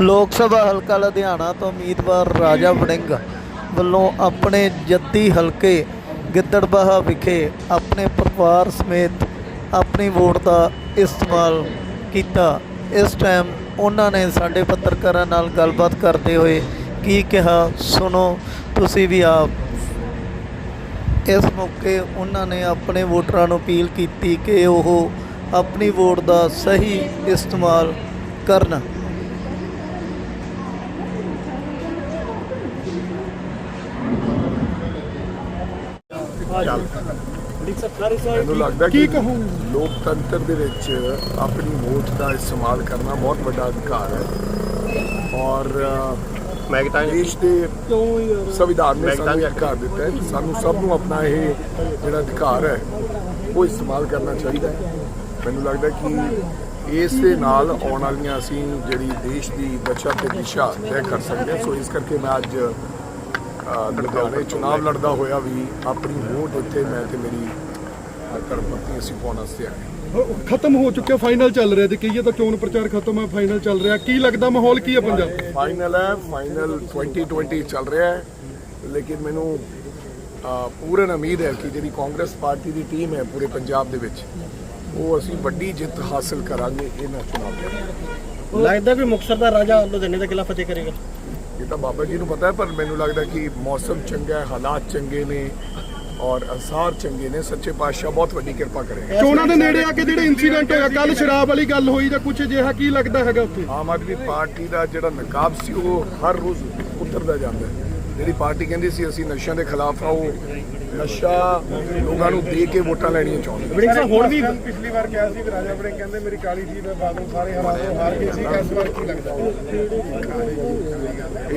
ਲੋਕ ਸਭਾ ਹਲਕਾ ਲੁਧਿਆਣਾ ਤੋਂ ਉਮੀਦਵਾਰ ਰਾਜਾ ਵੜਿੰਗ ਵੱਲੋਂ ਆਪਣੇ ਜੱਦੀ ਹਲਕੇ ਗਿੱਦੜਬਾਹਾ ਵਿਖੇ ਆਪਣੇ ਪਰਿਵਾਰ ਸਮੇਤ ਆਪਣੀ ਵੋਟ ਦਾ ਇਸਤੇਮਾਲ ਕੀਤਾ। ਇਸ ਟਾਈਮ ਉਹਨਾਂ ਨੇ ਸਾਡੇ ਪੱਤਰਕਾਰਾਂ ਨਾਲ ਗੱਲਬਾਤ ਕਰਦੇ ਹੋਏ ਕੀ ਕਿਹਾ, ਸੁਣੋ, ਤੁਸੀਂ ਵੀ ਆਪ। ਇਸ ਮੌਕੇ ਉਹਨਾਂ ਨੇ ਆਪਣੇ ਵੋਟਰਾਂ ਨੂੰ ਅਪੀਲ ਕੀਤੀ ਕਿ ਉਹ ਆਪਣੀ ਵੋਟ ਦਾ ਸਹੀ ਇਸਤੇਮਾਲ ਕਰਨ। ਮੈਨੂੰ ਲੱਗਦਾ ਕਿ ਲੋਕਤੰਤਰ ਦੇ ਵਿੱਚ ਆਪਣੀ ਵੋਟ ਦਾ ਇਸਤੇਮਾਲ ਕਰਨਾ ਬਹੁਤ ਵੱਡਾ ਅਧਿਕਾਰ ਹੈ। ਔਰ ਅ, ਦੇਸ਼ ਦੇ ਸੰਵਿਧਾਨ ਨੇ ਸਾਨੂੰ ਇਹ ਅਧਿਕਾਰ ਦਿੱਤਾ ਹੈ ਸਾਨੂੰ ਸਭ ਨੂੰ ਆਪਣਾ ਇਹ ਜਿਹੜਾ ਅਧਿਕਾਰ ਹੈ ਉਹ ਇਸਤੇਮਾਲ ਕਰਨਾ ਚਾਹੀਦਾ ਹੈ। ਮੈਨੂੰ ਲੱਗਦਾ ਕਿ ਇਸ ਦੇ ਨਾਲ ਆਉਣ ਵਾਲੀਆਂ ਅਸੀਂ ਜਿਹੜੀ ਦੇਸ਼ ਦੀ ਦਸ਼ਾ ਤੇ ਦਿਸ਼ਾ ਤੈਅ ਕਰ ਸਕਦੇ ਹਾਂ। ਸੋ ਇਸ ਕਰਕੇ ਮੈਂ ਅੱਜ ਲੁਧਿਆਣੇ ਚੁਣਾਵ ਲੜਦਾ ਹੋਇਆ ਵੀ ਆਪਣੀ ਵੋਟ ਇੱਥੇ ਮੈਂ ਤੇ ਮੇਰੀ ਕਰਮਪਤੀ ਅਸੀਂ ਪਾਉਣ ਵਾਸਤੇ ਆਏ ਖਤਮ ਹੋ ਚੁੱਕਿਆ ਫਾਈਨਲ ਚੱਲ ਰਿਹਾ। ਜੇ ਕਹੀਏ ਤਾਂ ਚੋਣ ਪ੍ਰਚਾਰ ਖਤਮ ਹੈ ਫਾਈਨਲ ਚੱਲ ਰਿਹਾ। ਕੀ ਲੱਗਦਾ ਮਾਹੌਲ ਕੀ ਹੈ ਪੰਜਾਬ? ਫਾਈਨਲ ਹੈ ਫਾਈਨਲ 2020 ਚੱਲ ਰਿਹਾ ਹੈ। ਲੇਕਿਨ ਮੈਨੂੰ ਪੂਰਨ ਉਮੀਦ ਹੈ ਕਿ ਜਿਹੜੀ ਕਾਂਗਰਸ ਪਾਰਟੀ ਦੀ ਟੀਮ ਹੈ ਪੂਰੇ ਪੰਜਾਬ ਦੇ ਵਿੱਚ ਉਹ ਅਸੀਂ ਵੱਡੀ ਜਿੱਤ ਹਾਸਲ ਕਰਾਂਗੇ ਇਹਨਾਂ ਚੁਣਾਵ ਲੱਗਦਾ ਵੀ ਮੁਕਤਸਰ ਦਾ ਰਾਜਾ ਲੁਧਿਆਣੇ ਦਾ ਕਿਲਾ ਫਤਿਹ ਕਰੇਗਾ। ਇਹ ਤਾਂ ਬਾਬਾ ਜੀ ਨੂੰ ਪਤਾ ਹੈ ਪਰ ਮੈਨੂੰ ਲੱਗਦਾ ਕਿ ਮੌਸਮ ਚੰਗਾ ਹੈ ਹਾਲਾਤ ਚੰਗੇ ਨੇ ਔਰ ਅਸਾਰ ਚੰਗੇ ਨੇ। ਸੱਚੇ ਪਾਤਸ਼ਾਹ ਬਹੁਤ ਵੱਡੀ ਕਿਰਪਾ ਕਰੇਗਾ। ਚੋਣਾਂ ਦੇ ਨੇੜੇ ਆ ਕੇ ਜਿਹੜੇ ਇਨਸੀਡੈਂਟ ਹੋਇਆ ਕੱਲ ਸ਼ਰਾਬ ਵਾਲੀ ਗੱਲ ਹੋਈ ਜਾਂ ਕੁਝ ਅਜਿਹਾ ਕੀ ਲੱਗਦਾ ਹੈਗਾ ਉੱਥੇ? ਆਮ ਆਦਮੀ ਪਾਰਟੀ ਦਾ ਜਿਹੜਾ ਨਕਾਬ ਸੀ ਉਹ ਹਰ ਰੋਜ਼ ਉਤਰਦਾ ਜਾਂਦਾ ਹੈ। ਜਿਹੜੀ ਪਾਰਟੀ ਕਹਿੰਦੀ ਸੀ ਅਸੀਂ ਨਸ਼ਿਆਂ ਦੇ ਖਿਲਾਫ ਆ ਉਹ ਨਸ਼ਾ ਲੋਕਾਂ ਨੂੰ ਦੇ ਕੇ ਵੋਟਾਂ ਲੈਣੀਆਂ ਚਾਹੁੰਦੇ ਵੜਿੰਗ ਸਾਹਿਬ ਹੁਣ ਵੀ ਪਿਛਲੀ ਵਾਰ ਕਿਹਾ ਸੀ ਕਿ ਰਾਜਾ ਵੜਿੰਗ ਕਹਿੰਦੇ ਮੇਰੀ ਕਾਲੀ ਜੀ ਮੈਂ ਬਾਦਲ ਸਾਰੇ ਹਰਾ ਹਾਰ ਗਏ ਸੀ। ਇਸ ਵਾਰ ਕੀ ਲੱਗਦਾ?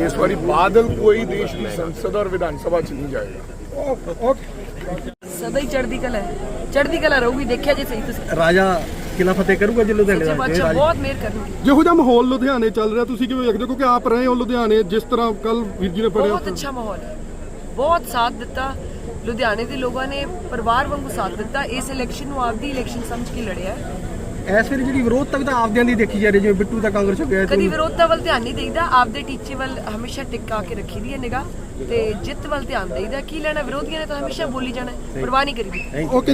ਇਸ ਵਾਰੀ ਬਾਦਲ ਕੋਈ ਦੇਸ਼ ਦੀ ਸੰਸਦ ਔਰ ਵਿਧਾਨ ਸਭਾ ਚ ਨਹੀਂ ਜਾਏਗਾ। ਓਕੇ। ਸਦਾ ਹੀ ਚੜ੍ਹਦੀ ਕਲਾ ਹੈ। ਚੜ੍ਹਦੀ ਕਲਾ ਰਹੂਗੀ ਦੇਖਿਆ ਜੇ ਸਹੀ ਤੁਸੀਂ। ਰਾਜਾ ਕਿਲਾ ਫਤਿਹ ਕਰੂਗਾ ਜੀ ਲੁਧਿਆਣੇ ਦਾ? ਬਾਦਸ਼ਾਹ ਬਹੁਤ ਮਿਹਰ ਕਰਨਗੇ ਜਿਹੋ ਜਿਹਾ ਮਾਹੌਲ ਲੁਧਿਆਣੇ ਚੱਲ ਰਿਹਾ ਤੁਸੀਂ ਕਿਵੇਂ ਵੇਖਦੇ ਹੋ? ਕਿਉਂਕਿ ਆਪ ਰਹੇ ਹੋ ਲੁਧਿਆਣੇ ਜਿਸ ਤਰ੍ਹਾਂ ਕੱਲ ਵੀਰ ਜੀ ਨੇ ਪੜਿਆ ਬਹੁਤ ਅੱਛਾ ਮਾਹੌਲ ਹੈ। ਬਹੁਤ ਸਾਥ ਦਿੱਤਾ। ਲੁਧਿਆਣੇ ਦੇ ਲੋਕਾਂ ਨੇ ਪਰਿਵਾਰ ਵਾਂਗੂ ਸਾਥ ਦਿੱਤਾ। ਇਸ ਇਲੈਕਸ਼ਨ ਨੂੰ ਆਪਦੀ ਇਲੈਕਸ਼ਨ ਸਮਝ ਕੇ ਲੜਿਆ। ਇਸ ਵੇਲੇ ਜਿਹੜੀ ਵਿਰੋਧਤਾ ਵੀ ਤਾਂ ਆਪਦਿਆਂ ਦੀ ਦੇਖੀ ਜਾ ਰਹੀ ਜਿਵੇਂ ਬਿੱਟੂ ਤਾਂ ਕਾਂਗਰਸ ਹੋ ਗਿਆ ਕਦੀ ਵਿਰੋਧਤਾ ਵੱਲ ਧਿਆਨ ਨਹੀਂ ਦੇਈਦਾ। ਆਪਦੇ ਟੀਚੇ ਵੱਲ ਹਮੇਸ਼ਾ ਟਿਕਾ ਕੇ ਰੱਖੀ ਦੀ ਹੈ ਨਿਗਾਹ ਤੇ ਜਿੱਤ ਵੱਲ ਧਿਆਨ ਦੇਈਦਾ। ਕੀ ਲੈਣਾ? ਵਿਰੋਧੀਆਂ ਨੇ ਤਾਂ ਹਮੇਸ਼ਾ ਬੋਲੀ ਜਾਣਾ ਪਰਵਾਹ ਨਹੀਂ ਕਰੀਦੀ। ਓਕੇ